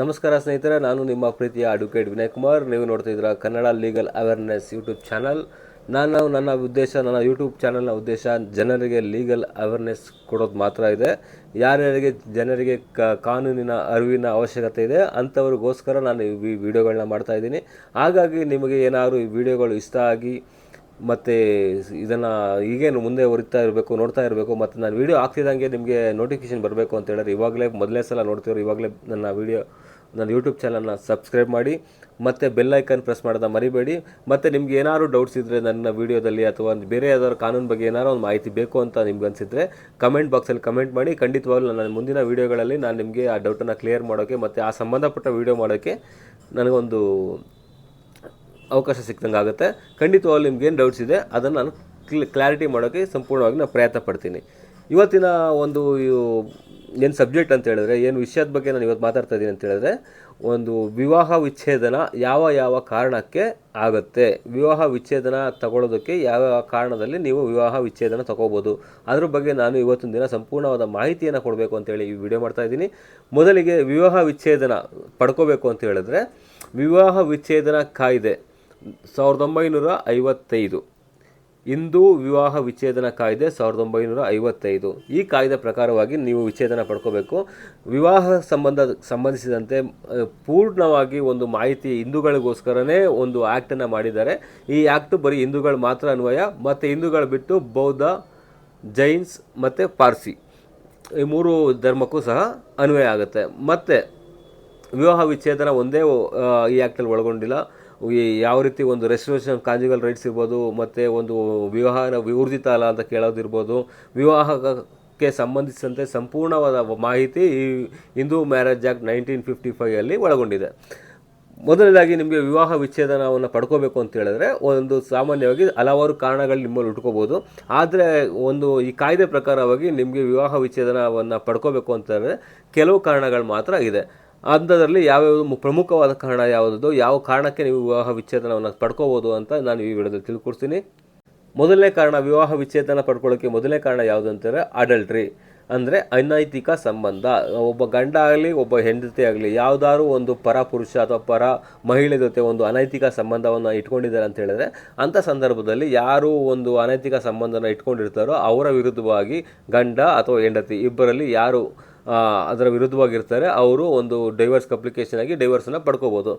ನಮಸ್ಕಾರ ಸ್ನೇಹಿತರೆ, ನಾನು ನಿಮ್ಮ ಪ್ರೀತಿಯ ಅಡ್ವೊಕೇಟ್ ವಿನಯ್ ಕುಮಾರ್ ನೀವು ನೋಡ್ತಾ ಇದ್ದೀರಾ Kannada legal awareness YouTube channel ನಾನು ನನ್ನ ಉದ್ದೇಶ, ನನ್ನ ಯೂಟ್ಯೂಬ್ ಚಾನಲ್ನ ಉದ್ದೇಶ ಜನರಿಗೆ ಲೀಗಲ್ ಅವೇರ್ನೆಸ್ ಕೊಡೋದು ಮಾತ್ರ ಇದೆ. ಯಾರ್ಯಾರಿಗೆ, ಜನರಿಗೆ ಕ, ಕಾನೂನಿನ ಅರಿವಿನ ಅವಶ್ಯಕತೆ ಇದೆ ಅಂಥವ್ರಿಗೋಸ್ಕರ ನಾನು ಈ ವಿಡಿಯೋಗಳನ್ನ ಮಾಡ್ತಾ ಇದ್ದೀನಿ. ಹಾಗಾಗಿ ನಿಮಗೆ ಏನಾದರೂ ಈ ವಿಡಿಯೋಗಳು ಇಷ್ಟ ಆಗಿ ಮತ್ತು ಇದನ್ನು ಈಗೇನು ಮುಂದೆ ಹೊರಿತಾ ಇರಬೇಕು, ನೋಡ್ತಾ ಇರಬೇಕು, ಮತ್ತು ನಾನು ವೀಡಿಯೋ ಆಗ್ತಿದ್ದಂಗೆ ನಿಮಗೆ ನೋಟಿಫಿಕೇಶನ್ ಬರಬೇಕು ಅಂತ ಹೇಳಿದ್ರೆ ಇವಾಗಲೇ ಮೊದಲನೇ ಸಲ ನೋಡ್ತಿರೋ ಇವಾಗಲೇ ನನ್ನ ವೀಡಿಯೋ ನನ್ನ ಯೂಟ್ಯೂಬ್ ಚಾನಲ್ನ ಸಬ್ಸ್ಕ್ರೈಬ್ ಮಾಡಿ, ಮತ್ತು ಬೆಲ್ ಐಕನ್ ಪ್ರೆಸ್ ಮಾಡೋದ ಮರಿಬೇಡಿ. ಮತ್ತು ನಿಮ್ಗೆ ಏನಾದ್ರು ಡೌಟ್ಸ್ ಇದ್ದರೆ ನನ್ನ ವೀಡಿಯೋದಲ್ಲಿ ಅಥವಾ ಬೇರೆ ಯಾವ್ದಾದ್ರು ಕಾನೂನು ಬಗ್ಗೆ ಏನಾದ್ರು ಒಂದು ಮಾಹಿತಿ ಬೇಕು ಅಂತ ನಿಮ್ಗೆ ಅನಿಸಿದ್ರೆ ಕಮೆಂಟ್ ಬಾಕ್ಸಲ್ಲಿ ಕಮೆಂಟ್ ಮಾಡಿ. ಖಂಡಿತವಾಗ್ಲೂ ನನ್ನ ಮುಂದಿನ ವೀಡಿಯೋಗಳಲ್ಲಿ ನಾನು ನಿಮಗೆ ಆ ಡೌಟನ್ನು ಕ್ಲಿಯರ್ ಮಾಡೋಕ್ಕೆ ಮತ್ತು ಆ ಸಂಬಂಧಪಟ್ಟ ವೀಡಿಯೋ ಮಾಡೋಕ್ಕೆ ನನಗೊಂದು ಅವಕಾಶ ಸಿಕ್ದಂಗೆ ಆಗುತ್ತೆ. ಖಂಡಿತವಾಗ್ಲೂ ನಿಮ್ಗೇನು ಡೌಟ್ಸ್ ಇದೆ, ಅದನ್ನು ನಾನು ಕ್ಲಿ ಕ್ಲಾರಿಟಿ ಮಾಡೋಕ್ಕೆ ಸಂಪೂರ್ಣವಾಗಿ ನಾನು ಪ್ರಯತ್ನ ಪಡ್ತೀನಿ. ಇವತ್ತಿನ ಒಂದು ಏನು ಸಬ್ಜೆಕ್ಟ್ ಅಂತ ಹೇಳಿದ್ರೆ, ಏನು ವಿಷಯದ ಬಗ್ಗೆ ನಾನು ಇವತ್ತು ಮಾತಾಡ್ತಾ ಇದ್ದೀನಿ ಅಂತ ಹೇಳಿದ್ರೆ, ಒಂದು ವಿವಾಹ ವಿಚ್ಛೇದನ ಯಾವ ಯಾವ ಕಾರಣಕ್ಕೆ ಆಗುತ್ತೆ? ವಿವಾಹ ವಿಚ್ಛೇದನ ತಗೊಳ್ಳೋದಕ್ಕೆ ಯಾವ ಯಾವ ಕಾರಣದಲ್ಲಿ ನೀವು ವಿವಾಹ ವಿಚ್ಛೇದನ ತಗೋಬೋದು? ಅದ್ರ ಬಗ್ಗೆ ನಾನು ಇವತ್ತಿನ ದಿನ ಸಂಪೂರ್ಣವಾದ ಮಾಹಿತಿಯನ್ನು ಕೊಡಬೇಕು ಅಂತೇಳಿ ಈ ವಿಡಿಯೋ ಮಾಡ್ತಾ ಇದ್ದೀನಿ ಮೊದಲಿಗೆ ವಿವಾಹ ವಿಚ್ಛೇದನ ಪಡ್ಕೋಬೇಕು ಅಂತ ಹೇಳಿದ್ರೆ, ವಿವಾಹ ವಿಚ್ಛೇದನ ಕಾಯ್ದೆ. ಸಾವಿರದ ಒಂಬೈನೂರ ಐವತ್ತೈದು. ಹಿಂದೂ ವಿವಾಹ ವಿಚ್ಛೇದನ ಕಾಯ್ದೆ ಸಾವಿರದ ಒಂಬೈನೂರ ಐವತ್ತೈದು. ಈ ಕಾಯ್ದೆ ಪ್ರಕಾರವಾಗಿ ನೀವು ವಿಚ್ಛೇದನ ಪಡ್ಕೋಬೇಕು. ವಿವಾಹ ಸಂಬಂಧ ಸಂಬಂಧಿಸಿದಂತೆ ಪೂರ್ಣವಾಗಿ ಒಂದು ಮಾಹಿತಿ ಹಿಂದೂಗಳಿಗೋಸ್ಕರನೇ ಒಂದು ಆ್ಯಕ್ಟನ್ನು ಮಾಡಿದ್ದಾರೆ. ಈ ಆ್ಯಕ್ಟ್ ಬರೀ ಹಿಂದೂಗಳು ಮಾತ್ರ ಅನ್ವಯ, ಮತ್ತು ಹಿಂದೂಗಳು ಬಿಟ್ಟು ಬೌದ್ಧ, ಜೈನ್ಸ್ ಮತ್ತು ಪಾರ್ಸಿ ಈ ಮೂರು ಧರ್ಮಕ್ಕೂ ಸಹ ಅನ್ವಯ ಆಗುತ್ತೆ. ಮತ್ತು ವಿವಾಹ ವಿಚ್ಛೇದನ ಒಂದೇ ಈ ಆ್ಯಕ್ಟಲ್ಲಿ ಒಳಗೊಂಡಿಲ್ಲ. ಯಾವ ರೀತಿ ಒಂದು ರೆಸ್ಟೋರೇಷನ್ ಕಾಂಜುಗಲ್ ರೈಟ್ಸ್ ಇರ್ಬೋದು, ಮತ್ತು ಒಂದು ವಿವಾಹನ ವಿವರ್ಜಿತ ಅಲ್ಲ ಅಂತ ಕೇಳೋದಿರ್ಬೋದು ವಿವಾಹಕ್ಕೆ ಸಂಬಂಧಿಸಿದಂತೆ ಸಂಪೂರ್ಣವಾದ ಮಾಹಿತಿ ಈ Hindu marriage act nineteen fifty ಫೈವಲ್ಲಿ ಒಳಗೊಂಡಿದೆ. ಮೊದಲನೇದಾಗಿ ನಿಮಗೆ ವಿವಾಹ ವಿಚ್ಛೇದನವನ್ನು ಪಡ್ಕೋಬೇಕು ಅಂತ ಹೇಳಿದ್ರೆ, ಒಂದು ಸಾಮಾನ್ಯವಾಗಿ ಹಲವಾರು ಕಾರಣಗಳು ನಿಮ್ಮಲ್ಲಿ ಉಟ್ಕೋಬೋದು. ಆದರೆ ಒಂದು ಈ ಕಾಯ್ದೆ ಪ್ರಕಾರವಾಗಿ ನಿಮಗೆ ವಿವಾಹ ವಿಚ್ಛೇದನವನ್ನು ಪಡ್ಕೋಬೇಕು ಅಂತ ಹೇಳಿದ್ರೆ, ಕೆಲವು ಕಾರಣಗಳು ಮಾತ್ರ ಇದೆ. ಅಂಥದ್ರಲ್ಲಿ ಯಾವ್ಯಾವ ಪ್ರಮುಖವಾದ ಕಾರಣ ಯಾವುದು ಯಾವ ಕಾರಣಕ್ಕೆ ನೀವು ವಿವಾಹ ವಿಚ್ಛೇದನವನ್ನು ಪಡ್ಕೋಬೋದು ಅಂತ ನಾನು ಈ ವಿಡಿಯೋದಲ್ಲಿ ತಿಳ್ಕೊಡ್ತೀನಿ. ಮೊದಲನೇ ಕಾರಣ ವಿವಾಹ ವಿಚ್ಛೇದನ ಪಡ್ಕೊಳ್ಳೋಕ್ಕೆ ಮೊದಲನೇ ಕಾರಣ ಯಾವುದು ಅಂತಾರೆ? ಅಡಲ್ಟ್ರಿ. ಅಂದರೆ ಅನೈತಿಕ ಸಂಬಂಧ. ಒಬ್ಬ ಗಂಡ ಆಗಲಿ, ಒಬ್ಬ ಹೆಂಡತಿ ಆಗಲಿ, ಯಾವುದಾದ್ರು ಒಂದು ಪರ ಪುರುಷ ಅಥವಾ ಪರ ಮಹಿಳೆ ಜೊತೆ ಒಂದು ಅನೈತಿಕ ಸಂಬಂಧವನ್ನು ಇಟ್ಕೊಂಡಿದ್ದಾರೆ ಅಂತ ಹೇಳಿದ್ರೆ, ಅಂಥ ಸಂದರ್ಭದಲ್ಲಿ ಯಾರು ಒಂದು ಅನೈತಿಕ ಸಂಬಂಧನ ಇಟ್ಕೊಂಡಿರ್ತಾರೋ ಅವರ ವಿರುದ್ಧವಾಗಿ ಗಂಡ ಅಥವಾ ಹೆಂಡತಿ ಇಬ್ಬರಲ್ಲಿ ಯಾರು ಅದರ ವಿರುದ್ಧವಾಗಿರ್ತಾರೆ. ಅವರು ಒಂದು ಡೈವರ್ಸ್ ಅಪ್ಲಿಕೇಶನ್ ಆಗಿ ಡೈವರ್ಸನ್ನು ಪಡ್ಕೋಬೋದು.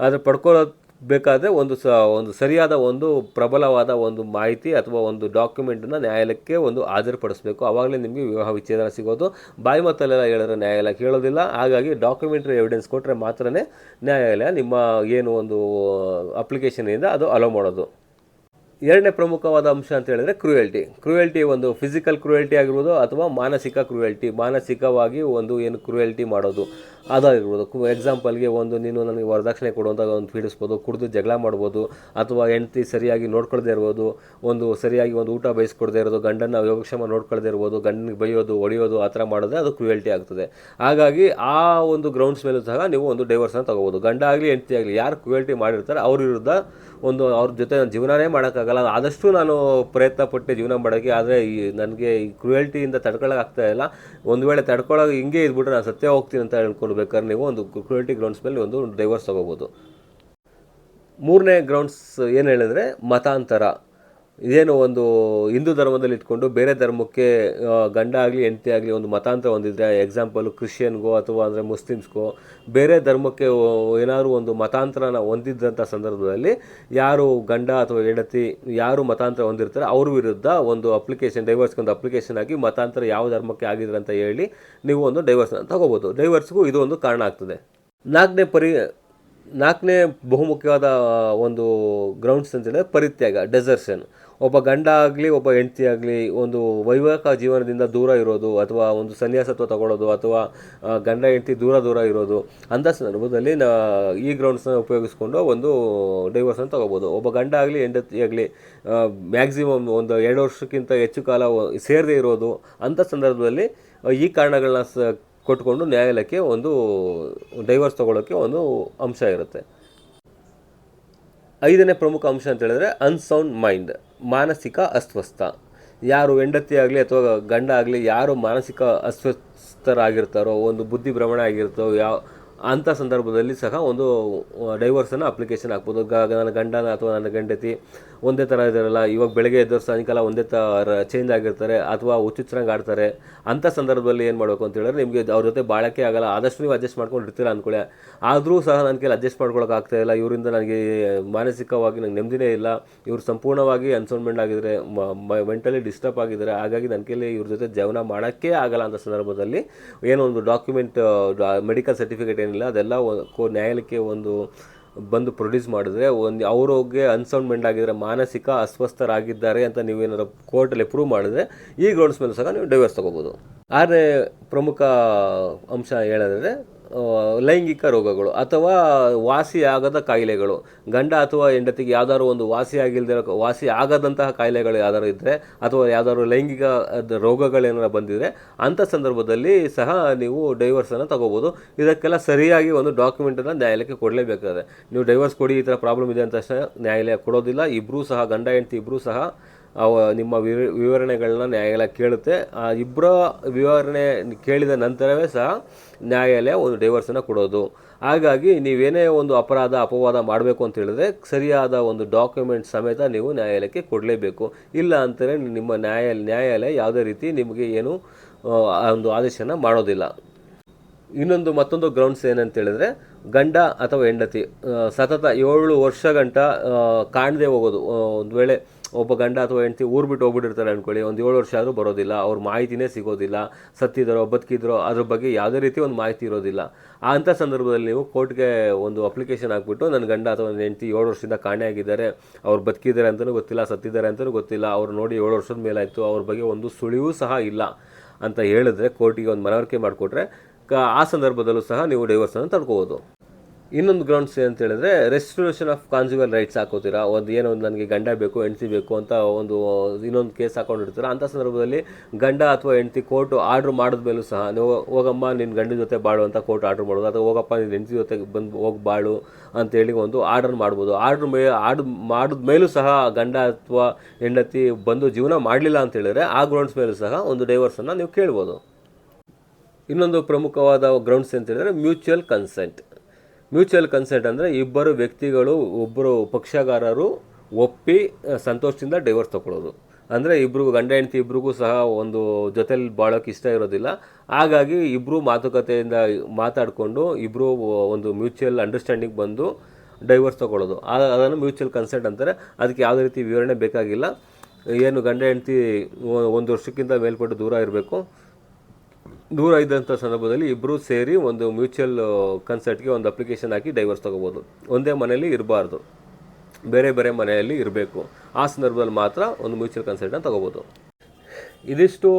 ಆದರೆ ಪಡ್ಕೊಳ್ಳೋ ಬೇಕಾದರೆ ಒಂದು ಸ, ಒಂದು ಸರಿಯಾದ ಒಂದು ಪ್ರಬಲವಾದ ಒಂದು ಮಾಹಿತಿ ಅಥವಾ ಒಂದು ಡಾಕ್ಯುಮೆಂಟನ್ನು ನ್ಯಾಯಾಲಯಕ್ಕೆ ಒಂದು ಹಾಜರುಪಡಿಸಬೇಕು. ಆವಾಗಲೇ ನಿಮಗೆ ವಿವಾಹ ವಿಚ್ಛೇದನ ಸಿಗೋದು. ಬಾಯಿ ಮತ್ತಲ್ಲೆಲ್ಲ ಹೇಳಿದ್ರೆ ನ್ಯಾಯಾಲಯ ಕೇಳೋದಿಲ್ಲ. ಹಾಗಾಗಿ ಡಾಕ್ಯುಮೆಂಟ್ರಿ ಎವಿಡೆನ್ಸ್ ಕೊಟ್ಟರೆ ಮಾತ್ರನೇ ನ್ಯಾಯಾಲಯ ನಿಮ್ಮ ಏನು ಒಂದು ಅಪ್ಲಿಕೇಶನಿಂದ ಅದು ಅಲೋ ಮಾಡೋದು. ಎರಡನೇ ಪ್ರಮುಖವಾದ ಅಂಶ ಅಂತ ಹೇಳಿದ್ರೆ ಕ್ರೂಯಲ್ಟಿ ಕ್ರೂಯಲ್ಟಿ ಒಂದು ಫಿಸಿಕಲ್ ಕ್ರೂಯಲ್ಟಿ ಆಗಿರ್ಬೋದು ಅಥವಾ ಮಾನಸಿಕ ಕ್ರೂಯಲ್ಟಿ ಮಾನಸಿಕವಾಗಿ ಒಂದು ಏನು ಕ್ರೂಯಲ್ಟಿ ಮಾಡೋದು. ಅದಾಗಿರ್ಬೋದು. ಎಕ್ಸಾಂಪಲ್ಗೆ ಒಂದು ನೀನು ನನಗೆ ವರದಕ್ಷಿಣೆ ಕೊಡುವಂಥ ಒಂದು ಪೀಡಿಸ್ಬೋದು, ಕುಡಿದು ಜಗಳ ಮಾಡ್ಬೋದು, ಅಥವಾ ಹೆಂಡತಿ ಸರಿಯಾಗಿ ನೋಡ್ಕೊಳ್ದೇ ಇರ್ಬೋದು, ಒಂದು ಸರಿಯಾಗಿ ಒಂದು ಊಟ ಬಯಸ್ಕೊಡ್ದೇ ಇರೋದು ಗಂಡನ ಯೋಗಕ್ಷೇಮ ನೋಡ್ಕೊಳ್ದೇ ಇರ್ಬೋದು, ಗಂಡನಿಗೆ ಬೈಯೋದು, ಹೊಡೆಯೋದು, ಆ ಥರ ಮಾಡಿದ್ರೆ ಅದು ಕ್ರೂಯಲ್ಟಿ ಆಗ್ತದೆ. ಹಾಗಾಗಿ ಆ ಒಂದು ಗ್ರೌಂಡ್ಸ್ ಮೇಲೂ ಸಹ ನೀವು ಒಂದು ಡೈವರ್ಸನ್ನು ತಗೋಬೋದು. ಗಂಡ ಆಗಲಿ, ಹೆಂಡತಿ ಆಗಲಿ, ಯಾರು ಕ್ರೂಯಲ್ಟಿ ಮಾಡಿರ್ತಾರೆ, ಅವ್ರ ವಿರುದ್ಧ ಒಂದು ಅವ್ರ ಜೊತೆ ಜೀವನನೇ ಮಾಡೋಕ್ಕಾಗಲ್ಲ. ಆದಷ್ಟು ನಾನು ಪ್ರಯತ್ನ ಪಟ್ಟೆ ಜೀವನ ಮಾಡೋಕ್ಕೆ ಆದರೆ ಈ ನನಗೆ ಈ ಕ್ರುಯಲ್ಟಿಯಿಂದ ತಡ್ಕೊಳ್ಳೋಕೆ ಇಲ್ಲ. ಒಂದು ವೇಳೆ ತಡ್ಕೊಳ್ಳೋಕೆ ಹಿಂಗೆ ಇದ್ಬಿಟ್ರೆ ನಾನು ಸತ್ಯ ಹೋಗ್ತೀನಿ ಅಂತ ಹೇಳ್ಕೊಂಡು ಬೇಕಾದ್ರೆ ನೀವು ಒಂದು ಕ್ರುಯಲ್ಟಿ ಗ್ರೌಂಡ್ಸ್ ಮೇಲೆ ಒಂದು ಡೈವರ್ಸ್ ತೊಗೋಬೋದು. ಮೂರನೇ ಗ್ರೌಂಡ್ಸ್ ಏನು ಹೇಳಿದ್ರೆ ಮತಾಂತರ. ಇದೇನು ಒಂದು ಹಿಂದೂ ಧರ್ಮದಲ್ಲಿ ಇಟ್ಕೊಂಡು ಬೇರೆ ಧರ್ಮಕ್ಕೆ ಗಂಡ ಆಗಲಿ, ಹೆಂಡತಿ ಆಗಲಿ ಒಂದು ಮತಾಂತರ ಹೊಂದಿದ್ರೆ ಎಕ್ಸಾಂಪಲ್ ಕ್ರಿಶ್ಚಿಯನ್ಗೋ ಅಥವಾ ಅಂದರೆ ಮುಸ್ಲಿಮ್ಸ್ಗೋ ಬೇರೆ ಧರ್ಮಕ್ಕೆ ಏನಾದರೂ ಒಂದು ಮತಾಂತರನ ಹೊಂದಿದ್ದಂಥ ಸಂದರ್ಭದಲ್ಲಿ ಯಾರು ಗಂಡ ಅಥವಾ ಹೆಂಡತಿ ಯಾರು ಮತಾಂತರ ಹೊಂದಿರ್ತಾರೆ, ಅವ್ರ ವಿರುದ್ಧ ಒಂದು ಅಪ್ಲಿಕೇಶನ್ ಡೈವರ್ಸ್ಗೆ ಒಂದು ಅಪ್ಲಿಕೇಶನ್ ಆಗಿ ಮತಾಂತರ ಯಾವ ಧರ್ಮಕ್ಕೆ ಆಗಿದ್ರೆ ಅಂತ ಹೇಳಿ ನೀವು ಒಂದು ಡೈವರ್ಸ್ನ ತಗೋಬೋದು. ಡೈವರ್ಸ್ಗೂ ಇದು ಒಂದು ಕಾರಣ ಆಗ್ತದೆ. ನಾಲ್ಕನೇ ಪರಿ, ನಾಲ್ಕನೇ ಬಹುಮುಖ್ಯವಾದ ಒಂದು ಗ್ರೌಂಡ್ಸ್ ಅಂತೇಳಿದ್ರೆ ಪರಿತ್ಯಾಗ ಡೆಸರ್ಷನ್ ಒಬ್ಬ ಗಂಡ ಆಗಲಿ, ಒಬ್ಬ ಹೆಂಡತಿ ಆಗಲಿ, ಒಂದು ವೈವಾಹಿಕ ಜೀವನದಿಂದ ದೂರ ಇರೋದು, ಅಥವಾ ಒಂದು ಸನ್ಯಾಸತ್ವ ತಗೊಳ್ಳೋದು, ಅಥವಾ ಗಂಡ ಹೆಂಡತಿ ದೂರ ದೂರ ಇರೋದು ಅಂಥ ಸಂದರ್ಭದಲ್ಲಿ ನಾ, ಈ ಗ್ರೌಂಡ್ಸ್ನ ಉಪಯೋಗಿಸ್ಕೊಂಡು ಒಂದು ಡೈವರ್ಸನ್ನು ತಗೋಬೋದು. ಒಬ್ಬ ಗಂಡ ಆಗಲಿ, ಹೆಂಡತಿ ಆಗಲಿ ಮ್ಯಾಕ್ಸಿಮಮ್ ಒಂದು ಎರಡು ವರ್ಷಕ್ಕಿಂತ ಹೆಚ್ಚು ಕಾಲ ಸೇರದೇ ಇರೋದು ಅಂಥ ಸಂದರ್ಭದಲ್ಲಿ ಈ ಕಾರಣಗಳನ್ನ ಸ, ಕೊಟ್ಕೊಂಡು ನ್ಯಾಯಾಲಯಕ್ಕೆ ಒಂದು ಡೈವರ್ಸ್ ತಗೊಳ್ಳೋಕ್ಕೆ ಒಂದು ಅಂಶ ಇರುತ್ತೆ. ಐದನೇ ಪ್ರಮುಖ ಅಂಶ ಅಂತ ಹೇಳಿದ್ರೆ ಅನ್ಸೌಂಡ್ ಮೈಂಡ್ ಮಾನಸಿಕ ಅಸ್ವಸ್ಥ. ಯಾರು ಹೆಂಡತಿ ಆಗಲಿ ಅಥವಾ ಗಂಡ ಆಗಲಿ, ಯಾರು ಮಾನಸಿಕ ಅಸ್ವಸ್ಥರಾಗಿರ್ತಾರೋ, ಒಂದು ಬುದ್ಧಿ ಭ್ರಮಣ ಆಗಿರ್ತೋ, ಯಾವ ಅಂಥ ಸಂದರ್ಭದಲ್ಲಿ ಸಹ ಒಂದು ಡೈವರ್ಸನ್ನು ಅಪ್ಲಿಕೇಶನ್ ಹಾಕ್ಬೋದು. ನನ್ನ ಗಂಡನ ಅಥವಾ ನನ್ನ ಗಂಡತಿ ಒಂದೇ ಥರ ಇದ್ದಾರಲ್ಲ ಇವಾಗ ಬೆಳಗ್ಗೆ ಎದ್ದು ಸಾಯಂಕಾಲ ಒಂದೇ ಥರ ಚೇಂಜ್ ಆಗಿರ್ತಾರೆ ಅಥವಾ ಹುಚ್ಚುಚ್ಚರಂಗೆ ಆಡ್ತಾರೆ ಅಂಥ ಸಂದರ್ಭದಲ್ಲಿ ಏನು ಮಾಡಬೇಕು ಅಂತ ಹೇಳಿದ್ರೆ ನಿಮಗೆ ಅವ್ರ ಜೊತೆ ಬಾಳಕ್ಕೆ ಆಗಲ್ಲ. ಆದಷ್ಟು ನೀವು ಅಡ್ಜಸ್ಟ್ ಮಾಡ್ಕೊಂಡು ಇರ್ತೀರ ಅಂದ್ಕೊಳ್ಳಿ ಆದರೂ ಸಹ ನನ್ನ ಕೈಲಿ ಅಡ್ಜಸ್ಟ್ ಮಾಡ್ಕೊಳಕ್ಕೆ ಆಗ್ತಾ ಇಲ್ಲ. ಇವರಿಂದ ನನಗೆ ಮಾನಸಿಕವಾಗಿ ನಂಗೆ ನೆಮ್ಮದಿನೇ ಇಲ್ಲ. ಇವರು ಸಂಪೂರ್ಣವಾಗಿ ಅನ್ಸೋನ್ಮೆಂಟ್ ಆಗಿದ್ದಾರೆ ಮೆಂಟಲಿ ಡಿಸ್ಟರ್ಬ್ ಆಗಿದ್ದಾರೆ. ಹಾಗಾಗಿ ನನ್ನ ಕೈಲಿ ಇವ್ರ ಜೊತೆ ಜೀವನ ಮಾಡೋಕ್ಕೇ ಆಗಲ್ಲ ಅಂತ ಸಂದರ್ಭದಲ್ಲಿ ಏನೋ ಒಂದು ಡಾಕ್ಯುಮೆಂಟ್ ಮೆಡಿಕಲ್ ಸರ್ಟಿಫಿಕೇಟ್ ಏನಿಲ್ಲ, ಅದೆಲ್ಲ ಕೋ, ನ್ಯಾಯಾಲಯಕ್ಕೆ ಒಂದು ಬಂದು ಪ್ರೊಡ್ಯೂಸ್ ಮಾಡಿದ್ರೆ ಒಂದು ಅವ್ರಿಗೆ ಅನ್ಸೌಂಡ್ಮೆಂಟ್ ಆಗಿದ್ರೆ ಮಾನಸಿಕ ಅಸ್ವಸ್ಥರಾಗಿದ್ದಾರೆ ಅಂತ ನೀವೇನಾದ್ರು ಕೋರ್ಟಲ್ಲಿ ಪ್ರೂವ್ ಮಾಡಿದ್ರೆ ಈ ಗ್ರೌಂಡ್ಸ್ ಮೇಲೆ ಸಹ ನೀವು ಡೈವರ್ಸ್ ತಗೋಬೋದು. ಆರನೇ ಪ್ರಮುಖ ಅಂಶ ಹೇಳೋದಾದ್ರೆ ಲೈಂಗಿಕ ರೋಗಗಳು ಅಥವಾ ವಾಸಿಯಾಗದ ಕಾಯಿಲೆಗಳು, ಗಂಡ ಅಥವಾ ಹೆಂಡತಿಗೆ ಯಾವ್ದಾದ್ರು ಒಂದು ವಾಸಿ ಆಗಿಲ್ದಿರೋ ವಾಸಿ ಆಗದಂತಹ ಕಾಯಿಲೆಗಳು ಯಾವ್ದಾದ್ರು ಇದ್ದರೆ ಅಥವಾ ಯಾವ್ದಾದ್ರು ಲೈಂಗಿಕ ರೋಗಗಳೇನಾರು ಬಂದಿದ್ರೆ ಅಂಥ ಸಂದರ್ಭದಲ್ಲಿ ಸಹ ನೀವು ಡೈವರ್ಸನ್ನು ತಗೋಬೋದು. ಇದಕ್ಕೆಲ್ಲ ಸರಿಯಾಗಿ ಒಂದು ಡಾಕ್ಯುಮೆಂಟನ್ನು ನ್ಯಾಯಾಲಯಕ್ಕೆ ಕೊಡಲೇಬೇಕಾದ್ರೆ. ನೀವು ಡೈವರ್ಸ್ ಕೊಡಿ, ಈ ಥರ ಪ್ರಾಬ್ಲಮ್ ಇದೆ ಅಂತ ತಕ್ಷಣ ನ್ಯಾಯಾಲಯ ಕೊಡೋದಿಲ್ಲ. ಇಬ್ಬರೂ ಸಹ ಗಂಡ, ಹೆಂಡತಿ ಇಬ್ಬರೂ ಸಹ ಅವ ನಿಮ್ಮ ವಿವ- ವಿವರಣೆಗಳನ್ನ ನ್ಯಾಯಾಲಯ ಕೇಳುತ್ತೆ. ಆ ಇಬ್ಬರ ವಿವರಣೆ ಕೇಳಿದ ನಂತರವೇ ಸಹ ನ್ಯಾಯಾಲಯ ಒಂದು ಡೈವರ್ಸನ್ನು ಕೊಡೋದು. ಹಾಗಾಗಿ ನೀವೇನೇ ಒಂದು ಅಪರಾಧ, ಅಪವಾದ ಮಾಡಬೇಕು ಅಂತ ಹೇಳಿದ್ರೆ ಸರಿಯಾದ ಒಂದು ಡಾಕ್ಯುಮೆಂಟ್ ಸಮೇತ ನೀವು ನ್ಯಾಯಾಲಯಕ್ಕೆ ಕೊಡಲೇಬೇಕು. ಇಲ್ಲ ಅಂತಲೇ ನಿಮ್ಮ ನ್ಯಾಯ, ನ್ಯಾಯಾಲಯ ಯಾವುದೇ ರೀತಿ ನಿಮಗೆ ಏನು ಒಂದು ಆದೇಶನ ಮಾಡೋದಿಲ್ಲ. ಇನ್ನೊಂದು ಮತ್ತೊಂದು ಗ್ರೌಂಡ್ಸ್ ಏನಂತ ಹೇಳಿದ್ರೆ ಗಂಡ ಅಥವಾ ಹೆಂಡತಿ ಸತತ ಏಳು ವರ್ಷ ಗಂಟ ಕಾಣದೇ ಹೋಗೋದು. ಒಂದು ವೇಳೆ ಒಬ್ಬ ಗಂಡ ಅಥವಾ ಹೆಂಡತಿ ಊರು ಬಿಟ್ಟು ಹೋಗ್ಬಿಟ್ಟಿರ್ತಾರೆ ಅಂದ್ಕೊಳ್ಳಿ ಒಂದು ಏಳು ವರ್ಷ ಆದರೂ ಬರೋದಿಲ್ಲ. ಅವ್ರ ಮಾಹಿತಿನೇ ಸಿಗೋದಿಲ್ಲ. ಸತ್ತಿದ್ದಾರೋ ಬದುಕಿದ್ರೋ, ಅದ್ರ ಬಗ್ಗೆ ಯಾವುದೇ ರೀತಿ ಒಂದು ಮಾಹಿತಿ ಇರೋದಿಲ್ಲ. ಅಂಥ ಸಂದರ್ಭದಲ್ಲಿ ನೀವು ಕೋರ್ಟ್ಗೆ ಒಂದು ಅಪ್ಲಿಕೇಶನ್ ಹಾಕ್ಬಿಟ್ಟು ನನ್ನ ಗಂಡ ಅಥವಾ ನನ್ನ ಹೆಂಡತಿ ಏಳು ವರ್ಷದಿಂದ ಕಾಣೆಯಾಗಿದ್ದಾರೆ. ಅವ್ರು ಬದುಕಿದ್ದಾರೆ ಅಂತಲೂ ಗೊತ್ತಿಲ್ಲ, ಸತ್ತಿದ್ದಾರೆ ಅಂತಲೂ ಗೊತ್ತಿಲ್ಲ. ಅವ್ರು ನೋಡಿ ಏಳು ವರ್ಷದ ಮೇಲಾಯಿತು. ಅವ್ರ ಬಗ್ಗೆ ಒಂದು ಸುಳಿವೂ ಸಹ ಇಲ್ಲ. ಅಂತ ಹೇಳಿದ್ರೆ ಕೋರ್ಟಿಗೆ ಒಂದು ಮನವರಿಕೆ ಮಾಡಿಕೊಟ್ರೆ ಆ ಸಂದರ್ಭದಲ್ಲೂ ಸಹ ನೀವು ಡೈವರ್ಸನ್ನು ತಡ್ಕೋಬೋದು. ಇನ್ನೊಂದು ಗ್ರೌಂಡ್ಸ್ ಅಂತ ಹೇಳಿದ್ರೆ ರೆಸ್ಟೋರೇಷನ್ ಆಫ್ ಕಾನ್ಸ್ಯೂಮರ್ ರೈಟ್ಸ್ ಹಾಕೋತೀರಾ? ಒಂದು ಏನೋ ಒಂದು ನನಗೆ ಗಂಡ ಬೇಕು, ಹೆಂಡತಿ ಬೇಕು ಅಂತ ಒಂದು, ಇನ್ನೊಂದು ಕೇಸ್ ಹಾಕೊಂಡಿರ್ತೀರ? ಅಂಥ ಸಂದರ್ಭದಲ್ಲಿ ಗಂಡ ಅಥವಾ ಹೆಂಡತಿ ಕೋರ್ಟ್ ಆರ್ಡ್ರ್ ಮಾಡಿದ್ಮೇಲೂ ಸಹ ನೀವು ಹೋಗಮ್ಮ ನಿನ್ನ ಗಂಡನ ಜೊತೆ ಬಾಳು ಅಂತ ಕೋರ್ಟ್ ಆರ್ಡ್ರ್ ಮಾಡೋದು, ಅಥವಾ ಹೋಗಪ್ಪ ನಿನ್ನ ಹೆಂಡತಿ ಜೊತೆ ಬಂದು ಹೋಗಿ ಬಾಳು ಅಂತೇಳಿ ಒಂದು ಆರ್ಡರ್ ಮಾಡ್ಬೋದು. ಆರ್ಡ್ರ್ ಮೇ ಆರ್ಡ್ ಮಾಡಿದ ಮೇಲೂ ಸಹ ಗಂಡ ಅಥವಾ ಹೆಂಡತಿ ಬಂದು ಜೀವನ ಮಾಡಲಿಲ್ಲ ಅಂತ ಹೇಳಿದ್ರೆ, ಆ ಗ್ರೌಂಡ್ಸ್ ಮೇಲೂ ಸಹ ಒಂದು ಡೈವರ್ಸನ್ನು ನೀವು ಕೇಳ್ಬೋದು. ಇನ್ನೊಂದು ಪ್ರಮುಖವಾದ ಗ್ರೌಂಡ್ಸ್ ಅಂತ ಹೇಳಿದ್ರೆ ಮ್ಯೂಚುವಲ್ ಕನ್ಸೆಂಟ್ ಮ್ಯೂಚುವಲ್ ಕನ್ಸೆಂಟ್ ಅಂದರೆ ಇಬ್ಬರು ವ್ಯಕ್ತಿಗಳು ಒಬ್ಬರು ಪಕ್ಷಗಾರರು ಒಪ್ಪಿ ಸಂತೋಷದಿಂದ ಡೈವರ್ಸ್ ತೊಗೊಳ್ಳೋದು. ಅಂದರೆ ಇಬ್ರಿಗೂ, ಗಂಡ ಹೆಂಡತಿ ಇಬ್ರಿಗೂ ಸಹ ಒಂದು ಜೊತೆಲಿ ಬಾಳೋಕೆ ಇಷ್ಟ ಇರೋದಿಲ್ಲ. ಹಾಗಾಗಿ ಇಬ್ಬರು ಮಾತುಕತೆಯಿಂದ ಮಾತಾಡಿಕೊಂಡು ಇಬ್ಬರು ಒಂದು ಮ್ಯೂಚುವಲ್ ಅಂಡರ್ಸ್ಟ್ಯಾಂಡಿಂಗ್ ಬಂದು ಡೈವರ್ಸ್ ತೊಗೊಳ್ಳೋದು. ಅದನ್ನು ಮ್ಯೂಚುವಲ್ ಕನ್ಸೆಂಟ್ ಅಂತಾರೆ. ಅದಕ್ಕೆ ಯಾವುದೇ ರೀತಿ ವಿವರಣೆ ಬೇಕಾಗಿಲ್ಲ. ಏನು ಗಂಡ ಹೆಂಡತಿ ಒಂದು ವರ್ಷಕ್ಕಿಂತ ಮೇಲ್ಪಟ್ಟು ದೂರ ಇರಬೇಕು. ದೂರ ಇದ್ದಂಥ ಸಂದರ್ಭದಲ್ಲಿ ಇಬ್ಬರು ಸೇರಿ ಒಂದು ಮ್ಯೂಚುವಲ್ ಕನ್ಸರ್ಟ್ಗೆ ಒಂದು ಅಪ್ಲಿಕೇಶನ್ ಹಾಕಿ ಡೈವರ್ಸ್ ತೊಗೋಬೋದು. ಒಂದೇ ಮನೆಯಲ್ಲಿ ಇರಬಾರ್ದು. ಬೇರೆ ಬೇರೆ ಮನೆಯಲ್ಲಿ ಇರಬೇಕು. ಆ ಸಂದರ್ಭದಲ್ಲಿ ಮಾತ್ರ ಒಂದು ಮ್ಯೂಚುವಲ್ ಕನ್ಸರ್ಟನ್ನು ತೊಗೋಬೋದು. ಇದಿಷ್ಟು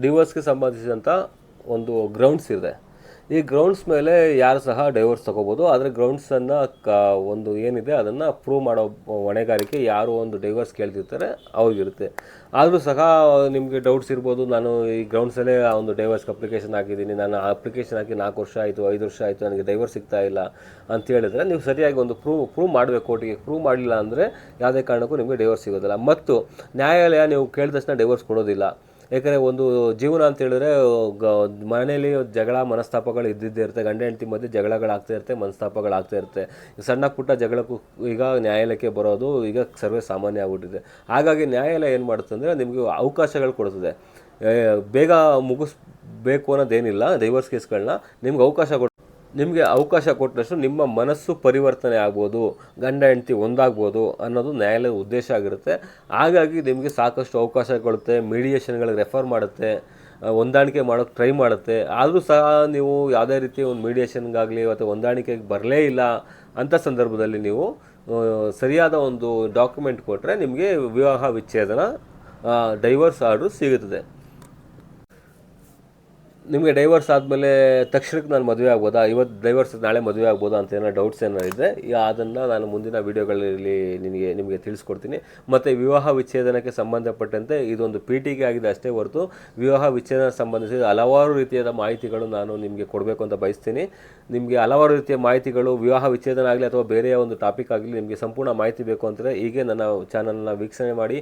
ಡಿವೋರ್ಸ್ಗೆ ಸಂಬಂಧಿಸಿದಂಥ ಒಂದು ಗ್ರೌಂಡ್ಸ್ ಇದೆ. ಈ ಗ್ರೌಂಡ್ಸ್ ಮೇಲೆ ಯಾರು ಸಹ ಡೈವರ್ಸ್ ತಗೋಬೋದು, ಆದರೆ ಗ್ರೌಂಡ್ಸನ್ನು ಕ, ಒಂದು ಏನಿದೆ ಅದನ್ನು ಪ್ರೂವ್ ಮಾಡೋ ಹೊಣೆಗಾರಿಕೆ ಯಾರು ಒಂದು ಡೈವರ್ಸ್ ಕೇಳ್ತಿರ್ತಾರೆ ಅವ್ರಿಗಿರುತ್ತೆ ಆದರೂ ಸಹ ನಿಮಗೆ ಡೌಟ್ಸ್ ಇರ್ಬೋದು, ನಾನು ಈ ಗ್ರೌಂಡ್ಸಲ್ಲೇ ಒಂದು ಡೈವರ್ಸ್ಗೆ ಅಪ್ಲಿಕೇಶನ್ ಹಾಕಿದ್ದೀನಿ, ನಾನು ಅಪ್ಲಿಕೇಶನ್ ಹಾಕಿ ನಾಲ್ಕು ವರ್ಷ ಆಯಿತು, ಐದು ವರ್ಷ ಆಯಿತು, ನನಗೆ ಡೈವರ್ಸ್ ಸಿಗ್ತಾ ಇಲ್ಲ ಅಂತ ಹೇಳಿದ್ರೆ ನೀವು ಸರಿಯಾಗಿ ಒಂದು ಪ್ರೂವ್ ಪ್ರೂವ್ ಮಾಡಬೇಕು ಕೋರ್ಟಿಗೆ. ಪ್ರೂವ್ ಮಾಡಲಿಲ್ಲ ಅಂದರೆ ಯಾವುದೇ ಕಾರಣಕ್ಕೂ ನಿಮಗೆ ಡೈವರ್ಸ್ ಸಿಗೋದಿಲ್ಲ. ಮತ್ತು ನ್ಯಾಯಾಲಯ ನೀವು ಕೇಳಿದ ತಕ್ಷಣ ಡೈವರ್ಸ್ ಕೊಡೋದಿಲ್ಲ. ಯಾಕಂದರೆ ಒಂದು ಜೀವನ ಅಂತ ಹೇಳಿದ್ರೆ, ಗ, ಮನೆಯಲ್ಲಿ ಜಗಳ, ಮನಸ್ತಾಪಗಳು ಇದ್ದಿದ್ದೇ ಇರುತ್ತೆ. ಗಂಡ, ಹೆಂಡತಿ ಮಧ್ಯೆ ಜಗಳಗಳಾಗ್ತಾ ಇರುತ್ತೆ ಮನಸ್ತಾಪಗಳಾಗ್ತಾ ಇರುತ್ತೆ. ಸಣ್ಣ ಪುಟ್ಟ ಜಗಳಕ್ಕೂ ಈಗ ನ್ಯಾಯಾಲಯಕ್ಕೆ ಬರೋದು ಈಗ ಸರ್ವೇ ಸಾಮಾನ್ಯ ಆಗ್ಬಿಟ್ಟಿದೆ. ಹಾಗಾಗಿ ನ್ಯಾಯಾಲಯ ಏನು ಮಾಡುತ್ತೆ ಅಂದರೆ, ನಿಮಗೆ ಅವಕಾಶಗಳು ಕೊಡ್ತದೆ. ಬೇಗ ಮುಗಿಸ್ಬೇಕು ಅನ್ನೋದೇನಿಲ್ಲ ಡೈವರ್ಸ್ ಕೇಸ್ಗಳನ್ನ ನಿಮ್ಗೆ ಅವಕಾಶ ಕೊಡ್ ನಿಮಗೆ ಅವಕಾಶ ಕೊಟ್ಟಷ್ಟು ನಿಮ್ಮ ಮನಸ್ಸು ಪರಿವರ್ತನೆ ಆಗ್ಬೋದು, ಗಂಡ ಹೆಂಡತಿ ಒಂದಾಗ್ಬೋದು ಅನ್ನೋದು ನ್ಯಾಯಾಲಯದ ಉದ್ದೇಶ ಆಗಿರುತ್ತೆ. ಹಾಗಾಗಿ ನಿಮಗೆ ಸಾಕಷ್ಟು ಅವಕಾಶ ಕೊಡುತ್ತೆ ಮೀಡಿಯೇಷನ್ಗಳಿಗೆ ರೆಫರ್ ಮಾಡುತ್ತೆ ಹೊಂದಾಣಿಕೆ ಮಾಡೋಕ್ಕೆ ಟ್ರೈ ಮಾಡುತ್ತೆ. ಆದರೂ ಸಹ ನೀವು ಯಾವುದೇ ರೀತಿ ಒಂದು ಮೀಡಿಯೇಷನ್ಗಾಗಲಿ ಅಥವಾ ಹೊಂದಾಣಿಕೆಗೆ ಬರಲೇ ಇಲ್ಲ ಅಂಥ ಸಂದರ್ಭದಲ್ಲಿ ನೀವು ಸರಿಯಾದ ಒಂದು ಡಾಕ್ಯುಮೆಂಟ್ ಕೊಟ್ಟರೆ ನಿಮಗೆ ವಿವಾಹ ವಿಚ್ಛೇದನ ಡೈವರ್ಸ್ ಆರ್ಡ್ರು ಸಿಗುತ್ತದೆ. ನಿಮಗೆ ಡೈವರ್ಸ್ ಆದಮೇಲೆ ತಕ್ಷಣಕ್ಕೆ ನಾನು ಮದುವೆ ಆಗ್ಬೋದಾ? ಇವತ್ತು ಡೈವರ್ಸ್ ನಾಳೆ ಮದುವೆ ಆಗ್ಬೋದಾ ಅಂತ ಏನೋ ಡೌಟ್ಸ್ ಏನಾರು ಇದ್ದರೆ ಅದನ್ನು ನಾನು ಮುಂದಿನ ವೀಡಿಯೋಗಳಲ್ಲಿ ನಿಮಗೆ ನಿಮಗೆ ತಿಳಿಸ್ಕೊಡ್ತೀನಿ. ಮತ್ತು ವಿವಾಹ ವಿಚ್ಛೇದನಕ್ಕೆ ಸಂಬಂಧಪಟ್ಟಂತೆ ಇದೊಂದು ಪೀಠಿಗೆ ಆಗಿದೆ ಅಷ್ಟೇ ಹೊರತು, ವಿವಾಹ ವಿಚ್ಛೇದನ ಸಂಬಂಧಿಸಿದ ಹಲವಾರು ರೀತಿಯಾದ ಮಾಹಿತಿಗಳು ನಾನು ನಿಮಗೆ ಕೊಡಬೇಕು ಅಂತ ಬಯಸ್ತೀನಿ. ನಿಮಗೆ ಹಲವಾರು ರೀತಿಯ ಮಾಹಿತಿಗಳು, ವಿವಾಹ ವಿಚ್ಛೇದನ ಆಗಲಿ ಅಥವಾ ಬೇರೆಯ ಒಂದು ಟಾಪಿಕ್ ಆಗಲಿ ನಿಮಗೆ ಸಂಪೂರ್ಣ ಮಾಹಿತಿ ಬೇಕು ಅಂತಂದರೆ ಹೀಗೆ ನನ್ನ ಚಾನಲ್ನ ವೀಕ್ಷಣೆ ಮಾಡಿ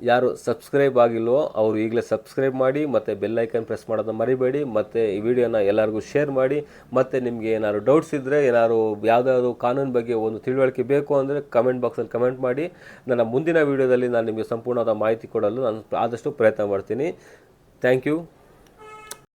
ಯಾರು ಸಬ್ಸ್ಕ್ರೈಬ್ ಆಗಿಲ್ವೋ ಅವರು ಈಗಲೇ ಸಬ್ಸ್ಕ್ರೈಬ್ ಮಾಡಿ ಮತ್ತು ಬೆಲ್ ಐಕನ್ ಪ್ರೆಸ್ ಮಾಡೋದನ್ನ ಮರಿಬೇಡಿ, ಮತ್ತು ಈ ವಿಡಿಯೋನ ಎಲ್ಲರಿಗೂ ಶೇರ್ ಮಾಡಿ, ಮತ್ತು ನಿಮಗೆ ಏನಾದ್ರು ಡೌಟ್ಸ್ ಇದ್ದರೆ ಏನಾದ್ರು ಯಾವುದಾದ್ರು ಕಾನೂನು ಬಗ್ಗೆ ಒಂದು ತಿಳುವಳಿಕೆ ಬೇಕು ಅಂದರೆ ಕಮೆಂಟ್ ಬಾಕ್ಸಲ್ಲಿ ಕಮೆಂಟ್ ಮಾಡಿ. ನನ್ನ ಮುಂದಿನ ವಿಡಿಯೋದಲ್ಲಿ ನಾನು ನಿಮಗೆ ಸಂಪೂರ್ಣವಾದ ಮಾಹಿತಿ ಕೊಡಲು ನಾನು ಆದಷ್ಟು ಪ್ರಯತ್ನ ಮಾಡ್ತೀನಿ. Thank you